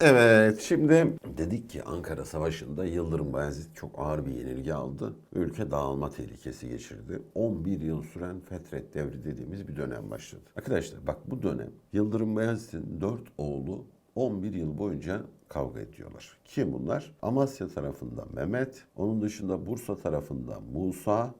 Evet şimdi dedik ki Ankara Savaşı'nda Yıldırım Bayezid çok ağır bir yenilgi aldı. Ülke dağılma tehlikesi geçirdi. 11 yıl süren Fetret devri dediğimiz bir dönem başladı. Arkadaşlar bak bu dönem Yıldırım Bayezid'in 4 oğlu 11 yıl boyunca kavga ediyorlar. Kim bunlar? Amasya tarafında Mehmet, onun dışında Bursa tarafında Musa,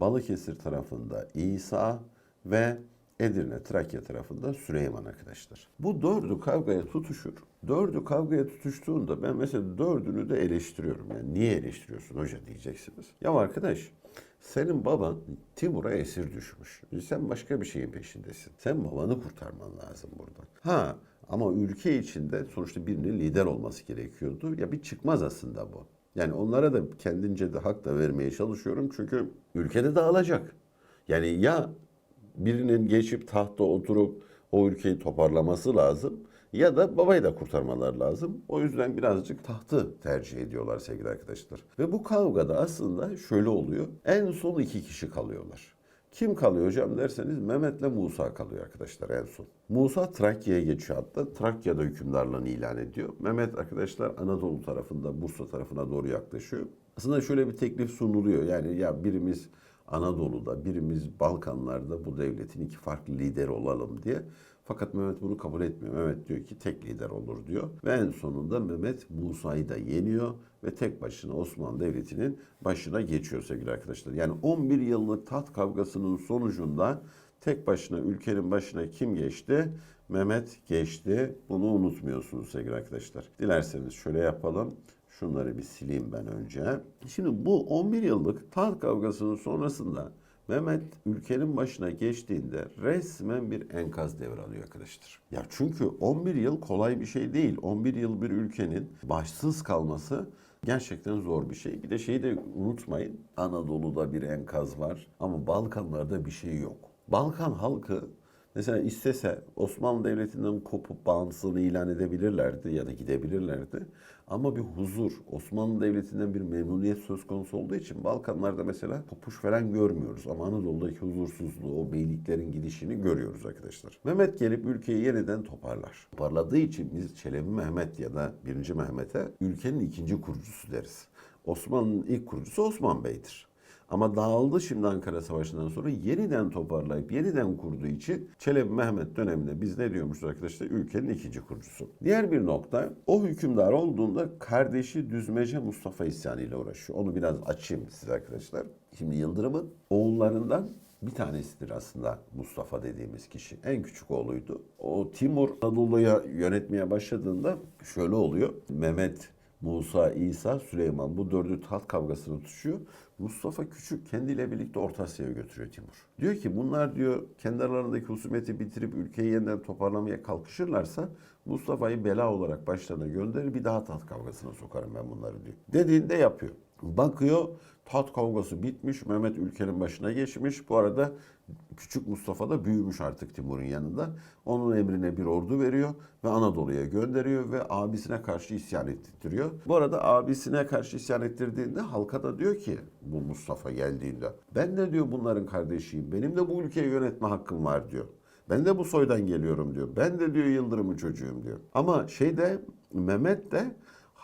Balıkesir tarafında İsa ve Edirne, Trakya tarafında Süleyman arkadaşlar. Bu dördü kavgaya tutuşur. Dördü kavgaya tutuştuğunda ben mesela dördünü de eleştiriyorum. Yani niye eleştiriyorsun hoca diyeceksiniz. Ya arkadaş senin baban Timur'a esir düşmüş. Sen başka bir şeyin peşindesin. Sen babanı kurtarman lazım burada. Ha ama ülke içinde sonuçta birinin lider olması gerekiyordu. Ya bir çıkmaz aslında bu. Yani onlara da kendince de hak da vermeye çalışıyorum. Çünkü ülkede dağılacak. Yani ya birinin geçip tahta oturup o ülkeyi toparlaması lazım ya da babayı da kurtarmalar lazım. O yüzden birazcık tahtı tercih ediyorlar sevgili arkadaşlar. Ve bu kavgada aslında şöyle oluyor. En son iki kişi kalıyorlar. Kim kalıyor hocam derseniz Mehmet'le Musa kalıyor arkadaşlar en son. Musa Trakya'ya geçiyor hatta. Trakya'da hükümdarlığını ilan ediyor. Mehmet arkadaşlar Anadolu tarafında Bursa tarafına doğru yaklaşıyor. Aslında şöyle bir teklif sunuluyor. Yani ya birimiz Anadolu'da, birimiz Balkanlarda bu devletin iki farklı lideri olalım diye. Fakat Mehmet bunu kabul etmiyor. Mehmet diyor ki tek lider olur diyor. Ve en sonunda Mehmet Musa'yı da yeniyor ve tek başına Osmanlı Devleti'nin başına geçiyor sevgili arkadaşlar. Yani 11 yıllık taht kavgasının sonucunda tek başına ülkenin başına kim geçti? Mehmet geçti. Bunu unutmuyorsunuz sevgili arkadaşlar. Dilerseniz şöyle yapalım. Şunları bir sileyim ben önce. Şimdi bu 11 yıllık taht kavgasının sonrasında Mehmet ülkenin başına geçtiğinde resmen bir enkaz devralıyor arkadaşlar. Ya çünkü 11 yıl kolay bir şey değil. 11 yıl bir ülkenin başsız kalması gerçekten zor bir şey. Bir de şeyi de unutmayın. Anadolu'da bir enkaz var ama Balkanlarda bir şey yok. Balkan halkı Mesela istese Osmanlı Devleti'nden kopup bağımsızlığını ilan edebilirlerdi ya da gidebilirlerdi. Ama bir huzur, Osmanlı Devleti'nden bir memnuniyet söz konusu olduğu için Balkanlarda mesela kopuş falan görmüyoruz. Ama Anadolu'daki huzursuzluğu, o beyliklerin gidişini görüyoruz arkadaşlar. Mehmet gelip ülkeyi yeniden toparlar. Toparladığı için biz Çelebi Mehmet ya da 1. Mehmet'e ülkenin ikinci kurucusu deriz. Osmanlı'nın ilk kurucusu Osman Bey'dir. Ama dağıldı şimdi Ankara Savaşı'ndan sonra yeniden toparlayıp yeniden kurduğu için Çelebi Mehmet döneminde biz ne diyormuşuz arkadaşlar? Ülkenin ikinci kurucusu. Diğer bir nokta o hükümdar olduğunda kardeşi Düzmece Mustafa isyanı ile uğraşıyor. Onu biraz açayım size arkadaşlar. Şimdi Yıldırım'ın oğullarından bir tanesidir aslında Mustafa dediğimiz kişi. En küçük oğluydu. O Timur Anadolu'ya yönetmeye başladığında şöyle oluyor. Mehmet Musa, İsa, Süleyman bu dördü taht kavgasını tutuşuyor. Mustafa Küçük kendiyle birlikte Orta Asya'ya götürüyor Timur. Diyor ki bunlar diyor kendi aralarındaki husumeti bitirip ülkeyi yeniden toparlamaya kalkışırlarsa Mustafa'yı bela olarak başlarına gönderir bir daha taht kavgasına sokarım ben bunları diyor. Dediğinde yapıyor. Bakıyor taht kavgası bitmiş. Mehmet ülkenin başına geçmiş. Bu arada küçük Mustafa da büyümüş artık Timur'un yanında. Onun emrine bir ordu veriyor ve Anadolu'ya gönderiyor ve abisine karşı isyan ettiriyor. Bu arada abisine karşı isyan ettirdiğinde halka da diyor ki bu Mustafa geldiğinde ben de diyor bunların kardeşiyim. Benim de bu ülkeyi yönetme hakkım var diyor. Ben de bu soydan geliyorum diyor. Ben de diyor Yıldırım'ın çocuğuyum diyor. Ama şeyde Mehmet de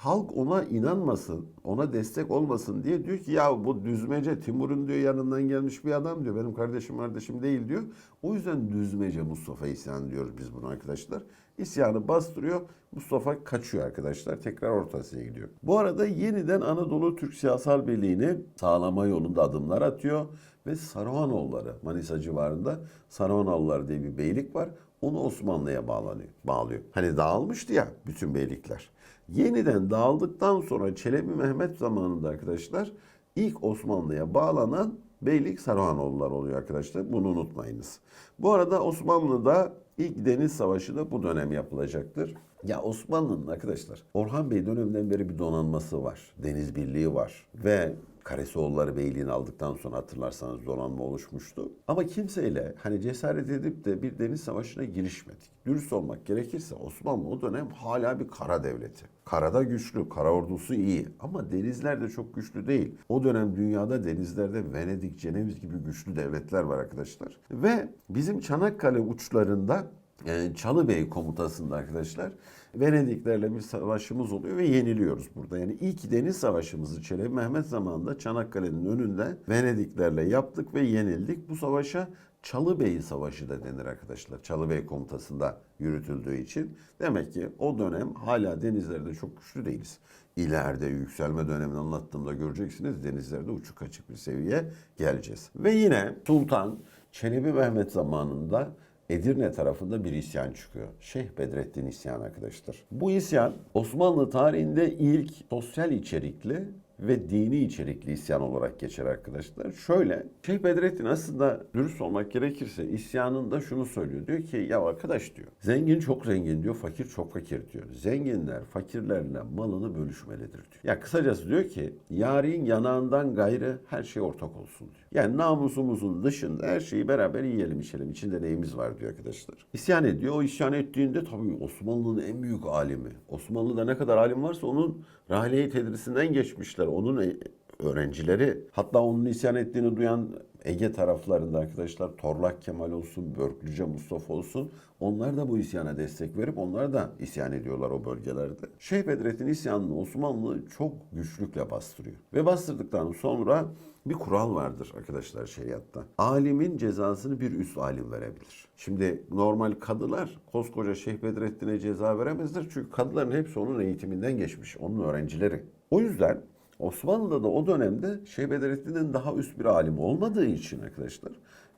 halk ona inanmasın, ona destek olmasın diye diyor ki ya bu düzmece Timur'un diyor yanından gelmiş bir adam diyor. Benim kardeşim kardeşim değil diyor. O yüzden düzmece Mustafa isyan diyoruz biz bunu arkadaşlar. İsyanı bastırıyor. Mustafa kaçıyor arkadaşlar. Tekrar Orta Asya'ya gidiyor. Bu arada yeniden Anadolu Türk Siyasal Birliği'ni sağlama yolunda adımlar atıyor. Ve Saruhanoğulları Manisa civarında Saruhanoğulları diye bir beylik var. Onu Osmanlı'ya bağlanıyor, bağlıyor. Hani dağılmıştı ya bütün beylikler. Yeniden dağıldıktan sonra Çelebi Mehmet zamanında arkadaşlar ilk Osmanlı'ya bağlanan beylik Saruhanoğullar oluyor arkadaşlar. Bunu unutmayınız. Bu arada Osmanlı'da ilk deniz savaşı da bu dönem yapılacaktır. Ya Osmanlı'nın arkadaşlar Orhan Bey döneminden beri bir donanması var. Deniz birliği var ve Karesoğulları Beyliğini aldıktan sonra hatırlarsanız donanma oluşmuştu. Ama kimseyle hani cesaret edip de bir deniz savaşına girişmedik. Dürüst olmak gerekirse Osmanlı o dönem hala bir kara devleti. Karada güçlü, kara ordusu iyi ama denizlerde çok güçlü değil. O dönem dünyada denizlerde Venedik, Ceneviz gibi güçlü devletler var arkadaşlar. Ve bizim Çanakkale uçlarında e, Çalıbey komutasında arkadaşlar Venediklerle bir savaşımız oluyor ve yeniliyoruz burada. Yani ilk deniz savaşımızı Çelebi Mehmet zamanında Çanakkale'nin önünde Venediklerle yaptık ve yenildik. Bu savaşa Çalıbey Savaşı da denir arkadaşlar. Çalıbey komutasında yürütüldüğü için. Demek ki o dönem hala denizlerde çok güçlü değiliz. İleride yükselme dönemini anlattığımda göreceksiniz denizlerde uçuk açık bir seviyeye geleceğiz. Ve yine Sultan Çelebi Mehmet zamanında Edirne tarafında bir isyan çıkıyor. Şeyh Bedrettin isyanı arkadaşlar. Bu isyan Osmanlı tarihinde ilk sosyal içerikli ve dini içerikli isyan olarak geçer arkadaşlar. Şöyle, Şeyh Bedrettin aslında dürüst olmak gerekirse isyanında şunu söylüyor. Diyor ki ya arkadaş diyor, zengin çok zengin diyor, fakir çok fakir diyor. Zenginler fakirlerle malını bölüşmelidir diyor. Ya kısacası diyor ki yarın yanağından gayrı her şey ortak olsun diyor. Yani namusumuzun dışında her şeyi beraber yiyelim içelim. İçinde neyimiz var diyor arkadaşlar. İsyan ediyor. O isyan ettiğinde tabii Osmanlı'nın en büyük alimi. Osmanlı'da ne kadar alim varsa onun rahleyi tedrisinden geçmişler. Onun e- öğrencileri. Hatta onun isyan ettiğini duyan Ege taraflarında arkadaşlar Torlak Kemal olsun, Börklüce Mustafa olsun onlar da bu isyana destek verip onlar da isyan ediyorlar o bölgelerde. Şeyh Bedrettin isyanını Osmanlı çok güçlükle bastırıyor. Ve bastırdıktan sonra bir kural vardır arkadaşlar şeriatta. Alimin cezasını bir üst alim verebilir. Şimdi normal kadılar koskoca Şeyh Bedrettin'e ceza veremezler. Çünkü kadıların hepsi onun eğitiminden geçmiş. Onun öğrencileri. O yüzden Osmanlı'da da o dönemde Şeyh Bedrettin'in daha üst bir alim olmadığı için arkadaşlar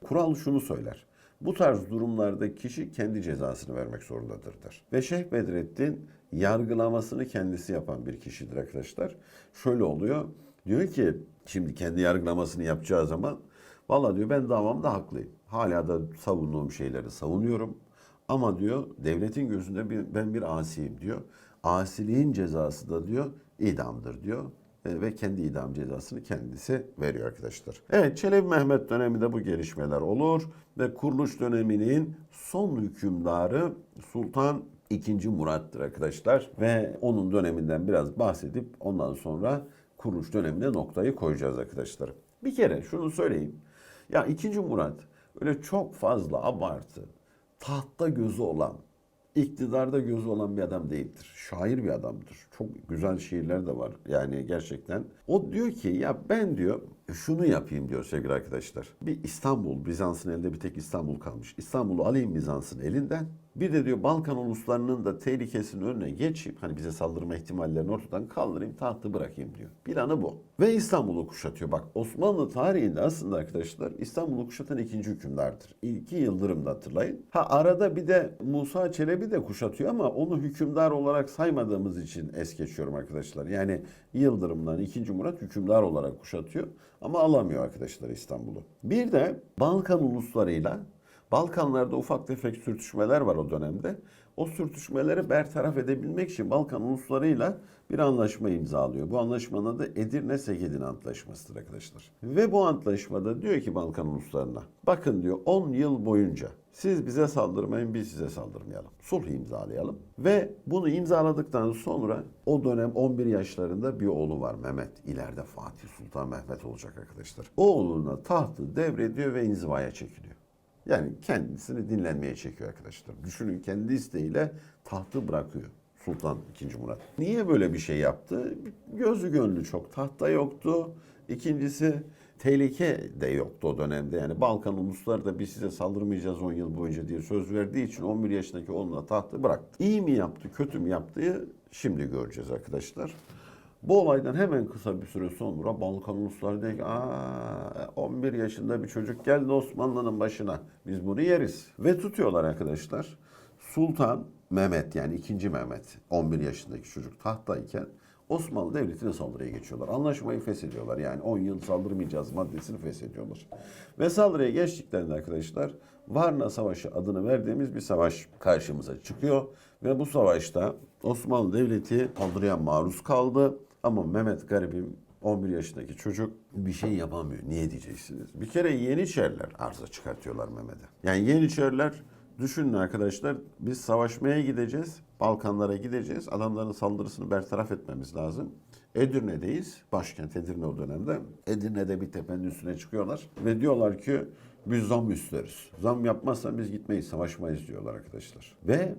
kural şunu söyler. Bu tarz durumlarda kişi kendi cezasını vermek zorundadır der. Ve Şeyh Bedrettin yargılamasını kendisi yapan bir kişidir arkadaşlar. Şöyle oluyor. Diyor ki şimdi kendi yargılamasını yapacağı zaman valla diyor ben davamda haklıyım. Hala da savunduğum şeyleri savunuyorum. Ama diyor devletin gözünde bir, ben bir asiyim diyor. Asiliğin cezası da diyor idamdır diyor ve kendi idam cezasını kendisi veriyor arkadaşlar. Evet Çelebi Mehmet döneminde bu gelişmeler olur ve kuruluş döneminin son hükümdarı Sultan II. Murat'tır arkadaşlar ve onun döneminden biraz bahsedip ondan sonra kuruluş dönemine noktayı koyacağız arkadaşlar. Bir kere şunu söyleyeyim. Ya 2. Murat öyle çok fazla abartı, tahtta gözü olan, iktidarda gözü olan bir adam değildir. Şair bir adamdır. Çok güzel şiirler de var. Yani gerçekten. O diyor ki ya ben diyor şunu yapayım diyor sevgili arkadaşlar. Bir İstanbul, Bizans'ın elinde bir tek İstanbul kalmış. İstanbul'u alayım Bizans'ın elinden. Bir de diyor Balkan uluslarının da tehlikesinin önüne geçip hani bize saldırma ihtimallerini ortadan kaldırayım tahtı bırakayım diyor. Planı bu. Ve İstanbul'u kuşatıyor. Bak Osmanlı tarihinde aslında arkadaşlar İstanbul'u kuşatan ikinci hükümdardır. İlki Yıldırım'da hatırlayın. Ha arada bir de Musa Çelebi de kuşatıyor ama onu hükümdar olarak saymadığımız için es geçiyorum arkadaşlar. Yani Yıldırım'dan 2. Murat hükümdar olarak kuşatıyor ama alamıyor arkadaşlar İstanbul'u. Bir de Balkan uluslarıyla Balkanlarda ufak tefek sürtüşmeler var o dönemde. O sürtüşmeleri bertaraf edebilmek için Balkan uluslarıyla bir anlaşma imzalıyor. Bu anlaşmanın adı Edirne Sekedin Antlaşması'dır arkadaşlar. Ve bu antlaşmada diyor ki Balkan uluslarına bakın diyor 10 yıl boyunca siz bize saldırmayın biz size saldırmayalım. Sulh imzalayalım. Ve bunu imzaladıktan sonra o dönem 11 yaşlarında bir oğlu var Mehmet. İleride Fatih Sultan Mehmet olacak arkadaşlar. Oğluna tahtı devrediyor ve inzivaya çekiliyor. Yani kendisini dinlenmeye çekiyor arkadaşlar. Düşünün kendi isteğiyle tahtı bırakıyor. Sultan II. Murat. Niye böyle bir şey yaptı? Gözü gönlü çok. Tahta yoktu. İkincisi tehlike de yoktu o dönemde. Yani Balkan ulusları da biz size saldırmayacağız 10 yıl boyunca diye söz verdiği için 11 yaşındaki oğluna tahtı bıraktı. İyi mi yaptı, kötü mü yaptığı şimdi göreceğiz arkadaşlar. Bu olaydan hemen kısa bir süre sonra Balkan ulusları diyor ki Aa, 11 yaşında bir çocuk geldi Osmanlı'nın başına. Biz bunu yeriz. Ve tutuyorlar arkadaşlar. Sultan Mehmet yani 2. Mehmet 11 yaşındaki çocuk tahttayken Osmanlı Devleti'ne saldırıya geçiyorlar. Anlaşmayı feshediyorlar. Yani 10 yıl saldırmayacağız maddesini feshediyorlar. Ve saldırıya geçtiklerinde arkadaşlar Varna Savaşı adını verdiğimiz bir savaş karşımıza çıkıyor. Ve bu savaşta Osmanlı Devleti saldırıya maruz kaldı. Ama Mehmet garibim 11 yaşındaki çocuk bir şey yapamıyor. Niye diyeceksiniz? Bir kere Yeniçeriler arıza çıkartıyorlar Mehmet'e. Yani Yeniçeriler düşünün arkadaşlar biz savaşmaya gideceğiz. Balkanlara gideceğiz. Adamların saldırısını bertaraf etmemiz lazım. Edirne'deyiz. Başkent Edirne o dönemde. Edirne'de bir tepenin üstüne çıkıyorlar. Ve diyorlar ki Biz zam isteriz. Zam yapmazsan biz gitmeyiz, savaşmayız diyorlar arkadaşlar. Ve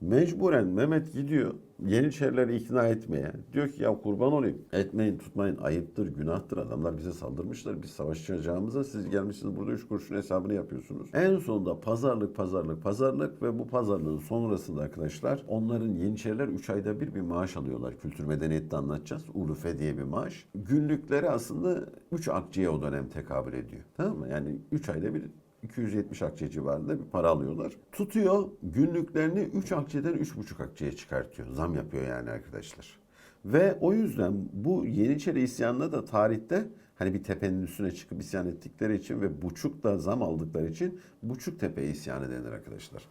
mecburen Mehmet gidiyor Yeniçerileri ikna etmeye. Diyor ki ya kurban olayım. Etmeyin tutmayın ayıptır günahtır. Adamlar bize saldırmışlar. Biz savaşacağımıza siz gelmişsiniz burada üç kuruşun hesabını yapıyorsunuz. En sonunda pazarlık pazarlık pazarlık ve bu pazarlığın sonrasında arkadaşlar onların Yeniçeriler 3 ayda bir bir maaş alıyorlar. Kültür medeniyette anlatacağız. Ulufe diye bir maaş. Günlükleri aslında 3 akçeye o dönem tekabül ediyor. Tamam mı? Yani 3 ayda bir 270 akçe civarında bir para alıyorlar. Tutuyor günlüklerini 3 akçeden 3,5 akçeye çıkartıyor. Zam yapıyor yani arkadaşlar. Ve o yüzden bu Yeniçeri isyanına da tarihte hani bir tepenin üstüne çıkıp isyan ettikleri için ve buçuk da zam aldıkları için buçuk tepe isyanı denir arkadaşlar.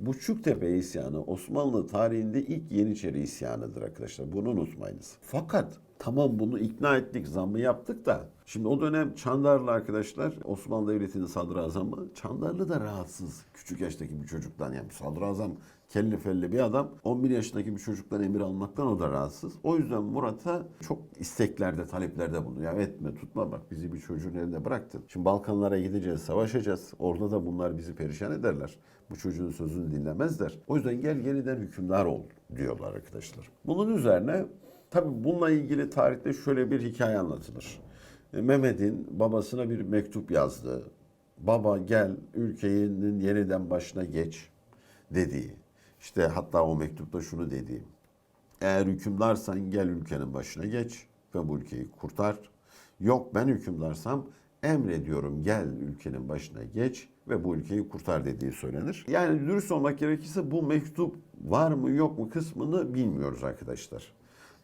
Buçuk tepe isyanı Osmanlı tarihinde ilk Yeniçeri isyanıdır arkadaşlar. Bunu unutmayınız. Fakat tamam bunu ikna ettik, zammı yaptık da şimdi o dönem Çandarlı arkadaşlar Osmanlı Devleti'nin sadrazamı Çandarlı da rahatsız. Küçük yaştaki bir çocuktan yani sadrazam kelli felli bir adam 11 yaşındaki bir çocuktan emir almaktan o da rahatsız. O yüzden Murat'a çok isteklerde, taleplerde bulunuyor. Ya etme, tutma bak bizi bir çocuğun elinde bıraktın. Şimdi Balkanlara gideceğiz, savaşacağız. Orada da bunlar bizi perişan ederler. Bu çocuğun sözünü dinlemezler. O yüzden gel yeniden hükümdar ol diyorlar arkadaşlar. Bunun üzerine tabii bununla ilgili tarihte şöyle bir hikaye anlatılır. E, Mehmet'in babasına bir mektup yazdığı, baba gel ülkenin yeniden başına geç dediği. İşte hatta o mektupta şunu dediği. Eğer hükümdarsan gel ülkenin başına geç ve bu ülkeyi kurtar. Yok ben hükümdarsam emrediyorum gel ülkenin başına geç ve bu ülkeyi kurtar dediği söylenir. Yani dürüst olmak gerekirse bu mektup var mı yok mu kısmını bilmiyoruz arkadaşlar.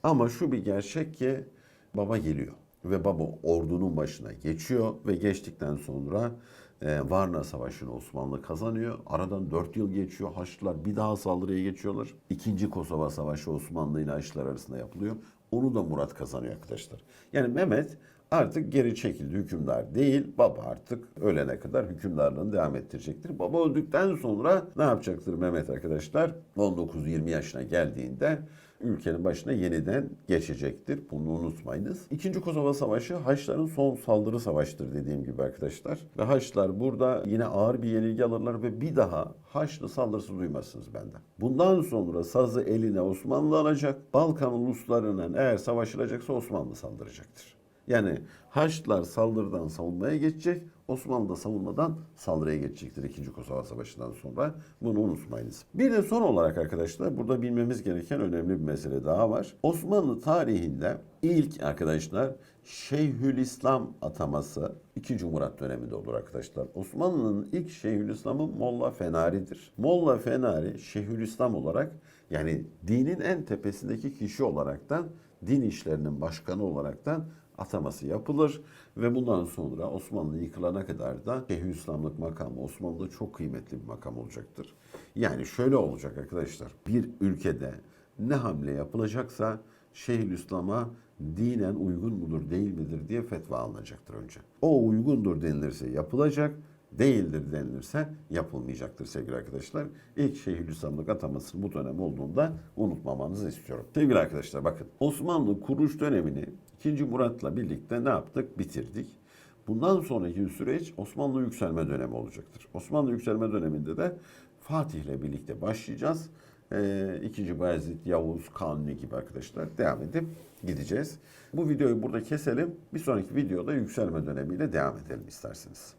Ama şu bir gerçek ki baba geliyor ve baba ordunun başına geçiyor ve geçtikten sonra e, Varna Savaşı'nı Osmanlı kazanıyor. Aradan 4 yıl geçiyor. Haçlılar bir daha saldırıya geçiyorlar. İkinci Kosova Savaşı Osmanlı ile Haçlılar arasında yapılıyor. Onu da Murat kazanıyor arkadaşlar. Yani Mehmet artık geri çekildi. Hükümdar değil. Baba artık ölene kadar hükümdarlığını devam ettirecektir. Baba öldükten sonra ne yapacaktır Mehmet arkadaşlar? 19-20 yaşına geldiğinde ülkenin başına yeniden geçecektir. Bunu unutmayınız. İkinci Kosova Savaşı Haçlıların son saldırı savaştır dediğim gibi arkadaşlar. Ve Haçlılar burada yine ağır bir yenilgi alırlar ve bir daha Haçlı saldırısı duymazsınız benden. Bundan sonra sazı eline Osmanlı alacak. Balkan uluslarının eğer savaşılacaksa Osmanlı saldıracaktır. Yani Haçlılar saldırıdan savunmaya geçecek. Osmanlı da savunmadan saldırıya geçecektir 2. Kosova Savaşı'ndan sonra. Bunu unutmayınız. Bir de son olarak arkadaşlar burada bilmemiz gereken önemli bir mesele daha var. Osmanlı tarihinde ilk arkadaşlar Şeyhülislam ataması 2. Murat döneminde olur arkadaşlar. Osmanlı'nın ilk Şeyhülislam'ı Molla Fenari'dir. Molla Fenari Şeyhülislam olarak yani dinin en tepesindeki kişi olaraktan din işlerinin başkanı olaraktan ataması yapılır ve bundan sonra Osmanlı yıkılana kadar da Şeyhülislamlık makamı Osmanlı'da çok kıymetli bir makam olacaktır. Yani şöyle olacak arkadaşlar. Bir ülkede ne hamle yapılacaksa Şeyhülislam'a dinen uygun mudur değil midir diye fetva alınacaktır önce. O uygundur denilirse yapılacak, değildir denilirse yapılmayacaktır sevgili arkadaşlar. İlk Şeyhülislamlık atamasının bu dönem olduğunda unutmamanızı istiyorum. Sevgili arkadaşlar bakın Osmanlı kuruluş dönemini 2. Murat'la birlikte ne yaptık? Bitirdik. Bundan sonraki süreç Osmanlı yükselme dönemi olacaktır. Osmanlı yükselme döneminde de Fatih ile birlikte başlayacağız. Ee, ikinci Bayezid, Yavuz, Kanuni gibi arkadaşlar devam edip gideceğiz. Bu videoyu burada keselim. Bir sonraki videoda yükselme dönemiyle devam edelim isterseniz.